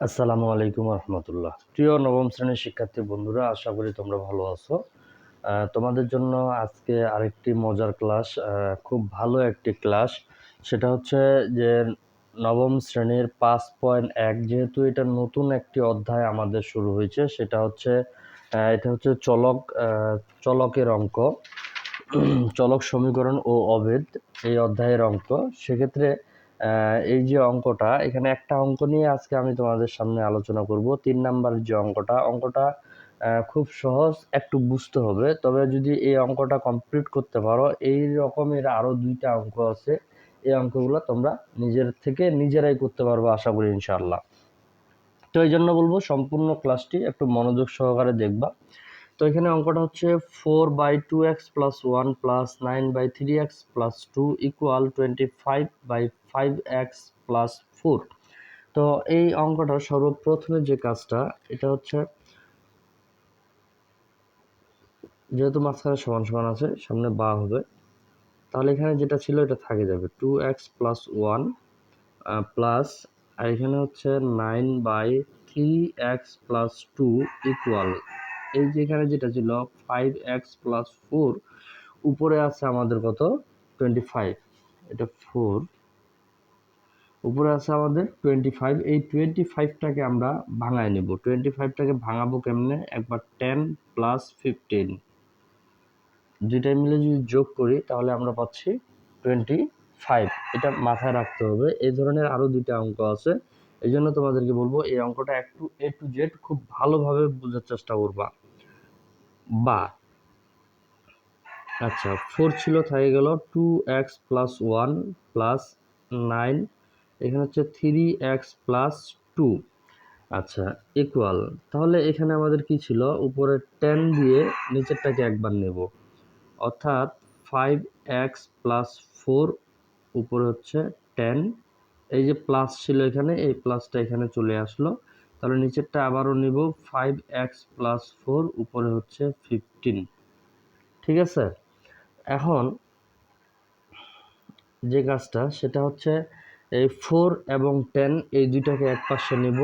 আসসালামু আলাইকুম রহমতুল্লাহ। প্রিয় নবম শ্রেণির শিক্ষার্থী বন্ধুরা, আশা করি তোমরা ভালো আছো। তোমাদের জন্য আজকে আরেকটি মজার ক্লাস খুব ভালো একটি ক্লাস। সেটা হচ্ছে যে নবম শ্রেণির পাঁচ পয়েন্ট এক, যেহেতু এটা নতুন একটি অধ্যায় আমাদের শুরু হয়েছে, সেটা হচ্ছে এটা হচ্ছে চলক চলকের অঙ্ক। চলক সমীকরণ ও অভেদ এই অধ্যায়ের অঙ্ক। সেক্ষেত্রে এই যে অঙ্কটা, এখানে একটা অঙ্ক নিয়ে আজকে আমি তোমাদের সামনে আলোচনা করব। তিন নাম্বার যে অঙ্কটা অঙ্কটা খুব সহজ, একটু বুঝতে হবে। তবে যদি এই অঙ্কটা কমপ্লিট করতে পারো, এই রকমের আরও দুইটা অঙ্ক আছে। এই অঙ্কগুলো তোমরা নিজের থেকে নিজেরাই করতে পারব, আশা করি, ইনশাআল্লাহ। তো এই জন্য বলব, সম্পূর্ণ ক্লাসটি একটু মনোযোগ সহকারে দেখবা। তো এখানে অঙ্কটা হচ্ছে four by two x plus one plus nine by three x plus two equal twenty five by five x plus four তো এই অঙ্কটা সর্বপ্রথমে যে কাজটা, এটা হচ্ছে যেহেতু মাঝখানে সমান সমান আছে, সামনে বা হবে, তাহলে এখানে যেটা ছিল এটা থাকে যাবে two x plus one plus আর এখানে হচ্ছে nine by three x plus two equal এই যে এখানে যেটা ছিল ফাইভ এক্স প্লাস ফোর উপরে আছে আমাদের কত? টোয়েন্টি ফাইভ এটা ফোর উপরে আছে আমাদের টোয়েন্টি ফাইভ এই টোয়েন্টি ফাইভটাকে আমরা ভাঙায় নেব। টোয়েন্টি ফাইভটাকে ভাঙাবো কেমনে? একবার টেন প্লাস ফিফটিন দুইটাই মিলে যদি যোগ করি, তাহলে আমরা পাচ্ছি টোয়েন্টি ফাইভ এটা মাথায় রাখতে হবে। এই ধরনের আরও দুইটা অঙ্ক আছে। এই জন্য তোমাদেরকে বলব, এই অঙ্কটা একটু এ টু জেড খুব ভালোভাবে বোঝার চেষ্টা করবা। বা আচ্ছা ফোর ছিল থেকে গেল two x plus one plus nine এখানে হচ্ছে থ্রি এক্স প্লাস টু আচ্ছা ইকুয়াল তাহলে এখানে আমাদের কি ছিল? উপরে টেন দিয়ে নিচেরটাকে একবার নেব। অর্থাৎ ফাইভ এক্স প্লাস ফোর উপরে হচ্ছে টেন এই যে প্লাস ছিল এখানে, এই প্লাসটা এখানে চলে আসলো। তাহলে নিচেরটা আবারও নিব ফাইভ এক্স প্লাস ফোর উপরে হচ্ছে ফিফটিন ঠিক আছে? এখন যে কাজটা, সেটা হচ্ছে এই ফোর এবং টেন এই দুইটাকে এক পাশে নিব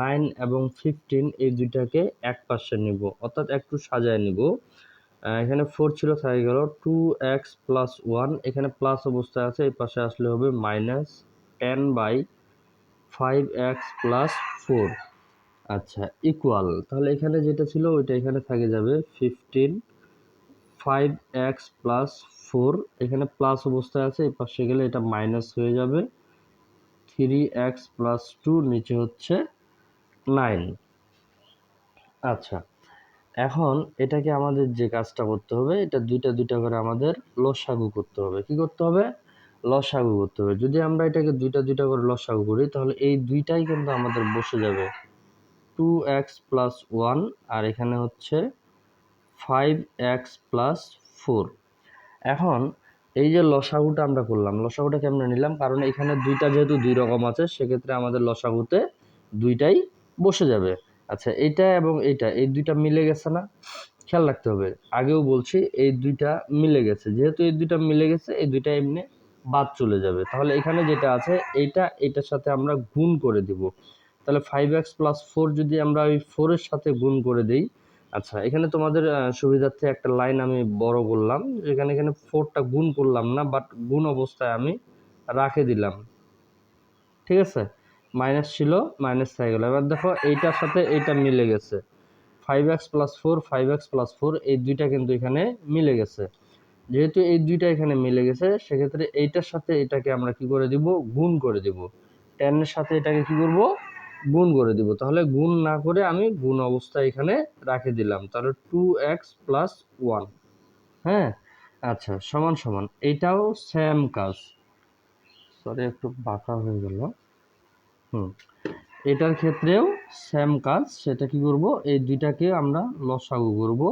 নাইন এবং ফিফটিন এই দুইটাকে এক পাশে নিব। অর্থাৎ একটু সাজায় নিব। এখানে ফোর ছিল থাকে গেল টু এক্স প্লাস ওয়ান এখানে প্লাস অবস্থায় আছে, এই পাশে আসলে হবে minus ten by five x plus four আচ্ছা ইকুয়াল তাহলে এখানে যেটা ছিল, ওইটা এখানে থাকে যাবে fifteen five x plus four এখানে প্লাস অবস্থায় আছে, এই পাশে গেলে এটা মাইনাস হয়ে যাবে। থ্রি এক্স প্লাস টু নিচে হচ্ছে নাইন আচ্ছা এখন এটাকে আমাদের যে কাজটা করতে হবে, এটা দুইটা দুইটা করে আমাদের লসাগু করতে হবে। কি করতে হবে? লসাগু করতে হবে। যদি আমরা এটাকে দুইটা দুইটা করে লসাগু করি, তাহলে এই দুইটাই কিন্তু আমাদের বসে যাবে। টু এক্স প্লাস ওয়ান আর এখানে হচ্ছে ফাইভ এক্স প্লাস ফোর এখন এই যে লসাগুটা আমরা করলাম, লসাগুটা কেমনে নিলাম? কারণ এখানে দুইটা যেহেতু দুই রকম আছে, সেক্ষেত্রে আমাদের লসাগুতে দুইটাই বসে যাবে। আচ্ছা এইটা এবং এইটা এই দুইটা মিলে গেছে না? খেয়াল রাখতে হবে। আগেও বলছি, এই দুইটা মিলে গেছে। যেহেতু এই দুইটা মিলে গেছে, এই দুইটা এমনি বাদ চলে যাবে। তাহলে এখানে যেটা আছে, এইটা, এটার সাথে আমরা গুণ করে দিব। তাহলে ফাইভ এক্স প্লাস ফোর যদি আমরা ওই ফোরের সাথে গুণ করে দিই আচ্ছা এখানে তোমাদের সুবিধার্থে একটা লাইন আমি বড় করলাম। এখানে এখানে ফোরটা গুণ করলাম না বাট গুণ অবস্থায় আমি রাখে দিলাম। ঠিক আছে? মাইনাস ছিল মাইনাস হয়ে গেল। এবার দেখো, এইটার সাথে এইটা মিলে গেছে। Five x plus four five x plus four এই দুইটা কিন্তু এখানে মিলে গেছে। যেহেতু এই দুইটা এখানে মিলে গেছে, সেক্ষেত্রে এইটার সাথে এটাকে আমরা কি করে দিব? গুণ করে দিব। টেনের সাথে এটাকে কি করব? গুণ করে দিব। তাহলে গুণ না করে আমি গুণ অবস্থা এখানে রাখে দিলাম। তাহলে টু এক্স প্লাস ওয়ান হ্যাঁ? আচ্ছা সমান সমান। এইটাও সেম কাজ। সরি একটু বাঁকা হয়ে গেল। হুম। এটার ক্ষেত্রেও সেম কাজ। সেটা কি করব? এই দুইটাকে আমরা লসাগু করব।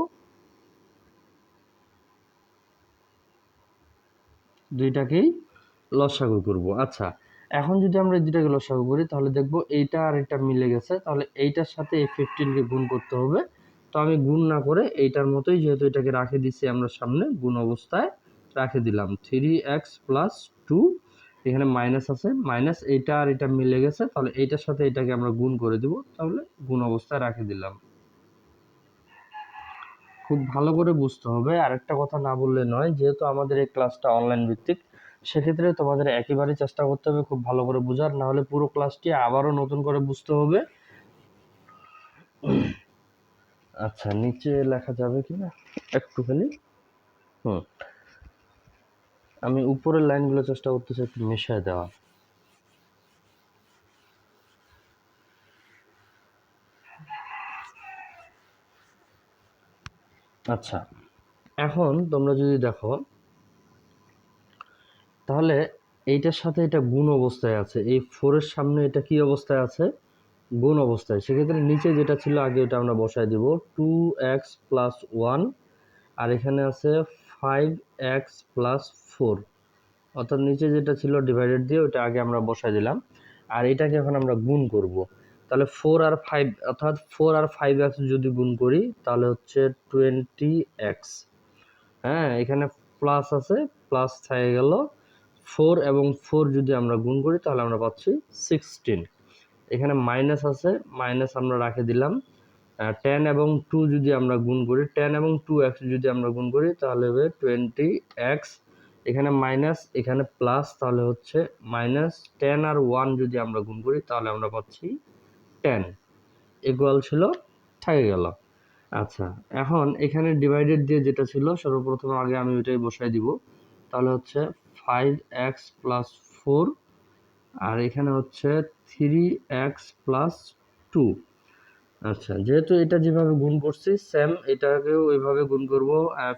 দুইটাকেই লসাগু করব। আচ্ছা এখন যদি আমরা দুইটাকে লসাগু করি, তাহলে দেখব এইটা আর এটা মিলে গেছে। তাহলে এইটার সাথে এই ফিফটিনকে গুণ করতে হবে। তো আমি গুণ না করে এইটার মতোই যেহেতু এটাকে রাখে দিচ্ছি আমরা সামনে, গুণ অবস্থায় রাখে দিলাম। থ্রি এক্স প্লাস টু এখানে মাইনাস আছে। মাইনাস এইটা আর এটা মিলে গেছে। তাহলে এইটার সাথে এটাকে আমরা গুণ করে দিব। তাহলে গুণ অবস্থায় রাখে দিলাম। খুব ভালো করে বুঝতে হবে। আর একটা কথা না বললে নয়, যেহেতু আমাদের এই ক্লাসটা অনলাইন ভিত্তিক, সেক্ষেত্রে তোমাদের একেবারেই চেষ্টা করতে হবে খুব ভালো করে বোঝার, না হলে পুরো ক্লাসটি আবারও নতুন করে বুঝতে হবে। আচ্ছা নিচে লেখা যাবে কি না? একটুখানি। হুম। আমি উপরের লাইনগুলো চেষ্টা করতেছি একটু মিশিয়ে দেওয়া আচ্ছা। এখন তোমরা যদি দেখো, তাহলে এইটার সাথে এটা গুণ অবস্থায় আছে। এই ফোরের সামনে এটা কি অবস্থায় আছে? গুণ অবস্থায়। সেক্ষেত্রে নিচে যেটা ছিল আগে এটা আমরা বসায় দিব। টু এক্স প্লাস ওয়ান আর এখানে আছে ফাইভ এক্স প্লাস ফোর অর্থাৎ নিচে যেটা ছিল ডিভাইডেড দিয়ে ওটা আগে আমরা বসায় দিলাম। আর এটাকে এখন আমরা গুণ করব। তাহলে ফোর আর ফাইভ অর্থাৎ ফোর আর ফাইভ এক্স যদি গুণ করি, তাহলে হচ্ছে টোয়েন্টি এক্স হ্যাঁ এখানে প্লাস আছে প্লাস থেকে গেল ফোর এবং ফোর যদি আমরা গুণ করি, তাহলে আমরা পাচ্ছি সিক্সটিন এখানে মাইনাস আছে মাইনাস আমরা রাখে দিলাম। টেন এবং টু যদি আমরা গুণ করি টেন এবং টু এক্স যদি আমরা গুণ করি, তাহলে হবে টোয়েন্টি এক্স এখানে মাইনাস এখানে প্লাস তাহলে হচ্ছে মাইনাস টেন আর ওয়ান যদি আমরা গুণ করি, তাহলে আমরা পাচ্ছি টেন ইকুয়াল ছিল থেকে গেল। আচ্ছা এখন এখানে ডিভাইডেড দিয়ে যেটা ছিল সর্বপ্রথম আগে আমি ওইটাই বসাই দিব। তাহলে হচ্ছে ফাইভ এক্স প্লাস ফোর আর এখানে হচ্ছে থ্রি এক্স প্লাস টু আচ্ছা যেহেতু এটা যেভাবে গুণ করছি সেম এটাকেও ওইভাবে গুণ করব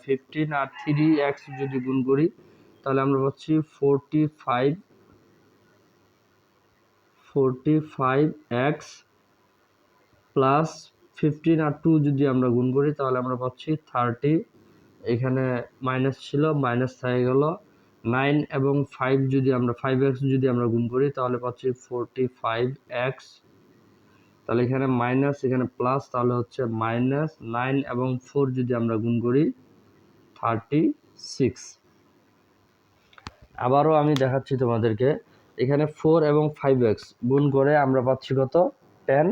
ফিফটিন আর থ্রি এক্স যদি গুণ করি, তাহলে আমরা পাচ্ছি forty five forty five x plus fifteen আর টু যদি আমরা গুণ করি, তাহলে আমরা পাচ্ছি থার্টি এখানে মাইনাস ছিল মাইনাস থেকে গেল। নাইন এবং ফাইভ যদি আমরা ফাইভ এক্স যদি আমরা গুণ করি, তাহলে পাচ্ছি ফোরটি ফাইভ এক্স তাহলে এখানে মাইনাস এখানে প্লাস তাহলে হচ্ছে মাইনাস নাইন এবং ফোর যদি আমরা গুণ করি থার্টি সিক্স আবারও আমি দেখাচ্ছি তোমাদেরকে। এখানে ফোর এবং ফাইভ এক্স গুণ করে আমরা পাচ্ছি কত? Ten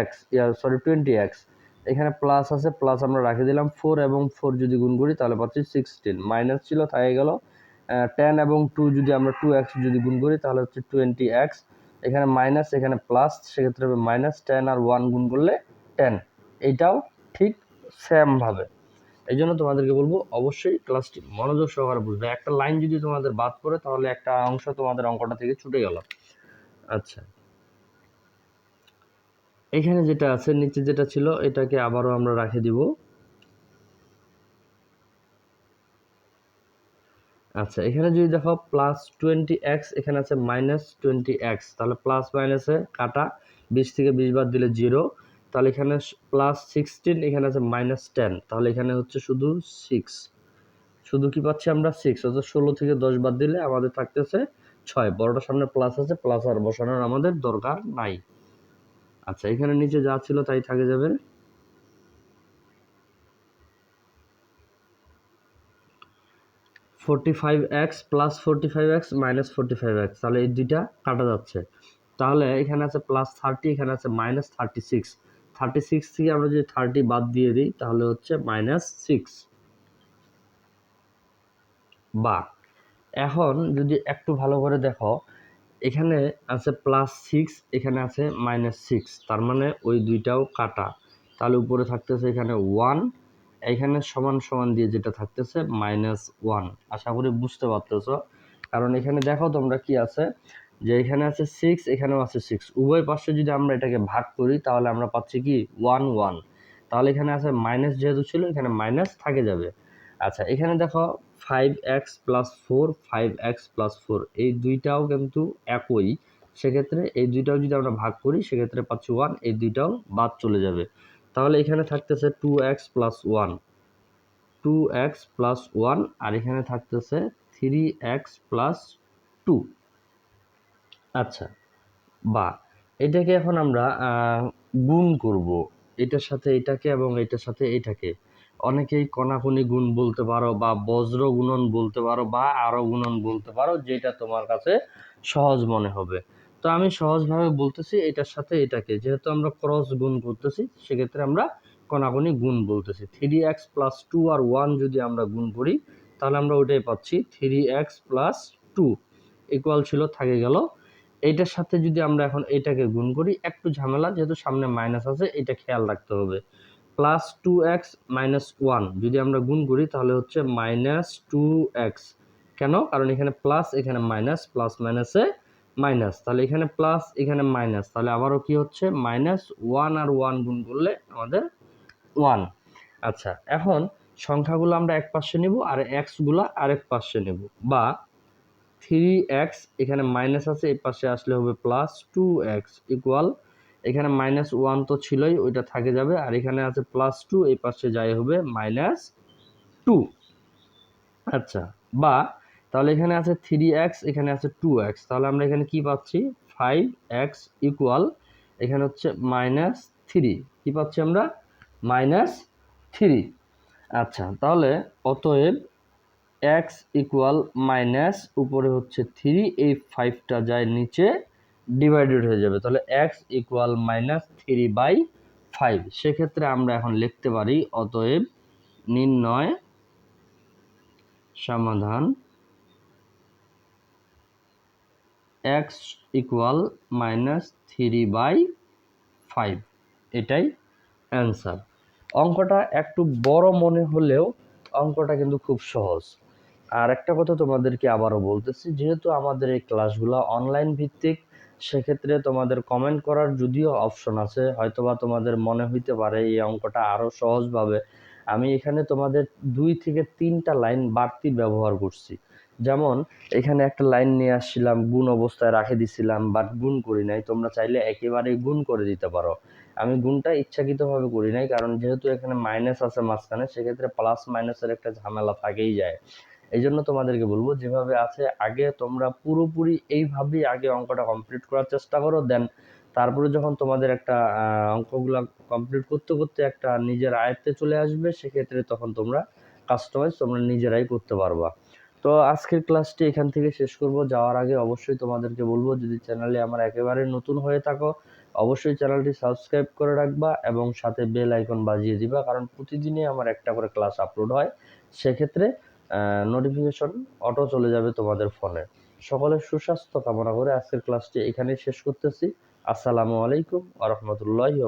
x sorry twenty x এখানে প্লাস আছে প্লাস আমরা রাখে দিলাম ফোর এবং ফোর যদি গুণ করি তাহলে পাচ্ছি সিক্সটিন মাইনাস ছিল থাকে গেল। টেন এবং টু যদি আমরা টু এক্স যদি গুণ করি তাহলে হচ্ছে টোয়েন্টি এক্স এখানে মাইনাস এখানে প্লাস সেক্ষেত্রে হবে মাইনাস টেন আর ওয়ান গুণ করলে টেন এইটাও ঠিক সেমভাবে এই জন্য তোমাদেরকে বলব, অবশ্যই ক্লাসটি মনোযোগ সহকারে বুঝবে। একটা লাইন যদি তোমাদের বাদ পড়ে তাহলে একটা অংশ তোমাদের অঙ্কটা থেকে ছুটে গেল। আচ্ছা। এখানে যেটা আছে, নিচে যেটা ছিল, এটাকে আবারও আমরা রাখে দিব। আচ্ছা এখানে যদি দেখো প্লাস টোয়েন্টি এক্স এখানে আছে মাইনাস টোয়েন্টি এক্স তাহলে প্লাস মাইনাসে কাটা, বিশ থেকে বিশ বাদ দিলে জিরো তাহলে এখানে প্লাস সিক্সটিন এখানে আছে মাইনাস টেন তাহলে এখানে হচ্ছে শুধু সিক্স শুধু কি পাচ্ছি আমরা? সিক্স অর্থাৎ ষোলো থেকে দশ বাদ দিলে আমাদের থাকতেছে ছয়। বড়টার সামনে প্লাস আছে প্লাস আর বসানোর আমাদের দরকার নাই। আচ্ছা এখানে নিচে যা ছিল তাই থাকে যাবে। Forty five x plus forty five x minus forty five x তাহলে এই দুইটা কাটা যাচ্ছে। তাহলে এখানে আছে প্লাস থার্টি এখানে আছে minus thirty six thirty six থেকে আমরা যদি থার্টি বাদ দিয়ে দিই, তাহলে হচ্ছে মাইনাস সিক্স বা, এখন যদি একটু ভালো করে দেখো এখানে আছে প্লাস সিক্স এখানে আছে মাইনাস সিক্স তার মানে ওই দুইটাও কাটা। তাহলে উপরে থাকতেছে এখানে ওয়ান এখানে সমান সমান দিয়ে যেটা থাকতেছে মাইনাস ওয়ান আশা করি বুঝতে পারতেছ। কারণ এখানে দেখো তোমরা কি আছে? যে এখানে আছে সিক্স এখানেও আছে সিক্স উভয় পাশে যদি আমরা এটাকে ভাগ করি, তাহলে আমরা পাচ্ছি কি? ওয়ান ওয়ান তাহলে এখানে আছে মাইনাস যেহেতু ছিল, এখানে মাইনাস থাকে যাবে। আচ্ছা এখানে দেখো five x plus four five x plus four এই দুইটাও কিন্তু একই। সেক্ষেত্রে এই দুইটাও যদি আমরা ভাগ করি, সেক্ষেত্রে পাচ্ছি ওয়ান এই দুইটাও বাদ চলে যাবে। তাহলে এখানে থাকতেছে two x plus one two x plus one আর এখানে থাকতেছে থ্রি এক্স প্লাস টু আচ্ছা বা এটাকে এখন আমরা গুণ করব। এটার সাথে এটাকে এবং এটার সাথে এটাকে। অনেকেই কণাকণি গুণ বলতে পারো বা বজ্র গুণন বলতে পারো বা আরও গুণন বলতে পারো, যেটা তোমার কাছে সহজ মনে হবে। তো আমি সহজভাবে বলতেছি এটার সাথে এটাকে। যেহেতু আমরা ক্রস গুণ করতেছি, সেক্ষেত্রে আমরা কণাকণি গুণ বলতেছি। থ্রি এক্স প্লাস টু আর ওয়ান যদি আমরা গুণ করি, তাহলে আমরা ওইটাই পাচ্ছি three x plus two equal ছিল, থাকে গেল। এইটার সাথে যদি আমরা এখন এটাকে গুণ করি, একটু ঝামেলা, যেহেতু সামনে মাইনাস আছে, এটা খেয়াল রাখতে হবে। Plus two x minus one যদি আমরা গুণ করি, তাহলে হচ্ছে মাইনাস টু এক্স কেন? কারণ এখানে প্লাস এখানে মাইনাস প্লাস মাইনাসে মাইনাস তাহলে এখানে প্লাস এখানে মাইনাস তাহলে আবারও কি হচ্ছে? মাইনাস ওয়ান আর ওয়ান গুণ করলে আমাদের ওয়ান আচ্ছা এখন সংখ্যাগুলো আমরা এক পাশে নেব আর এক্সগুলো আরেক পাশে নেব। বা থ্রি এক্স এখানে মাইনাস আছে এই পাশে আসলে হবে প্লাস টু এক্স ইকুয়াল এখানে মাইনাস ওয়ান তো ছিলই, ওইটা থাকে যাবে। আর এখানে আছে প্লাস টু এই পাশে যাই হবে মাইনাস টু আচ্ছা বা তাহলে এখানে আছে থ্রি এক্স এখানে আছে টু এক্স তাহলে আমরা এখানে কি পাচ্ছি? ফাইভ এক্স ইকুয়াল এখানে হচ্ছে মাইনাস থ্রি কী পাচ্ছি আমরা? মাইনাস থ্রি আচ্ছা তাহলে অতএব এক্স ইকুয়াল মাইনাস উপরে হচ্ছে থ্রি এই ফাইভটা যায় নিচে। ডিভাইডেড হয়ে যাবে। তাহলে x equal minus three by five সেক্ষেত্রে আমরা এখন লিখতে পারি, অতএব নির্ণয় সমাধান x equal minus three by five এটাই অ্যান্সার অঙ্কটা একটু বড় মনে হলেও অঙ্কটা কিন্তু খুব সহজ। আর একটা কথা তোমাদেরকে আবারও বলতেছি, যেহেতু আমাদের এই ক্লাসগুলো অনলাইন ভিত্তিক সেক্ষেত্রে তোমাদের কমেন্ট করার যদিও অপশন আছে, হয়তোবা তোমাদের মনে হইতে পারে এই অঙ্কটা আরও সহজভাবে। আমি এখানে তোমাদের দুই থেকে তিনটা লাইন বাড়তি ব্যবহার করছি। যেমন, এখানে একটা লাইন নিয়ে আসছিলাম, গুণ অবস্থায় রাখে দিছিলাম বাট গুণ করি নাই, তোমরা চাইলে একেবারেই গুণ করে দিতে পারো। আমি গুণটা ইচ্ছাকৃতভাবে করি নাই, কারণ যেহেতু এখানে মাইনাস আছে মাঝখানে, সেক্ষেত্রে প্লাস মাইনাসের একটা ঝামেলা থাকেই যায়। এই জন্য তোমাদেরকে বলব, যেভাবে আছে, আগে তোমরা পুরোপুরি এইভাবেই আগে অঙ্কটা কমপ্লিট করার চেষ্টা করো দেন তারপরে যখন তোমাদের একটা অঙ্কগুলো কমপ্লিট করতে করতে একটা নিজের আয়ত্তে চলে আসবে, সেক্ষেত্রে তখন তোমরা কাস্টমাইজ তোমরা নিজেরাই করতে পারবা। তো আজকের ক্লাসটি এখান থেকে শেষ করব। যাওয়ার আগে অবশ্যই তোমাদেরকে বলব, যদি চ্যানেলে আমার একেবারে নতুন হয়ে থাকো, অবশ্যই চ্যানেলটি সাবস্ক্রাইব করে রাখবা এবং সাথে বেল আইকন বাজিয়ে দিবা, কারণ প্রতিদিনই আমার একটা করে ক্লাস আপলোড হয়। সেক্ষেত্রে নোটিফিকেশন অটো চলে যাবে তোমাদের ফোনে সকলের সুস্বাস্থ্য কামনা করে আজকের ক্লাসটি এখানেই শেষ করতেছি। আসসালামু আলাইকুম আ রহমতুল্লাহি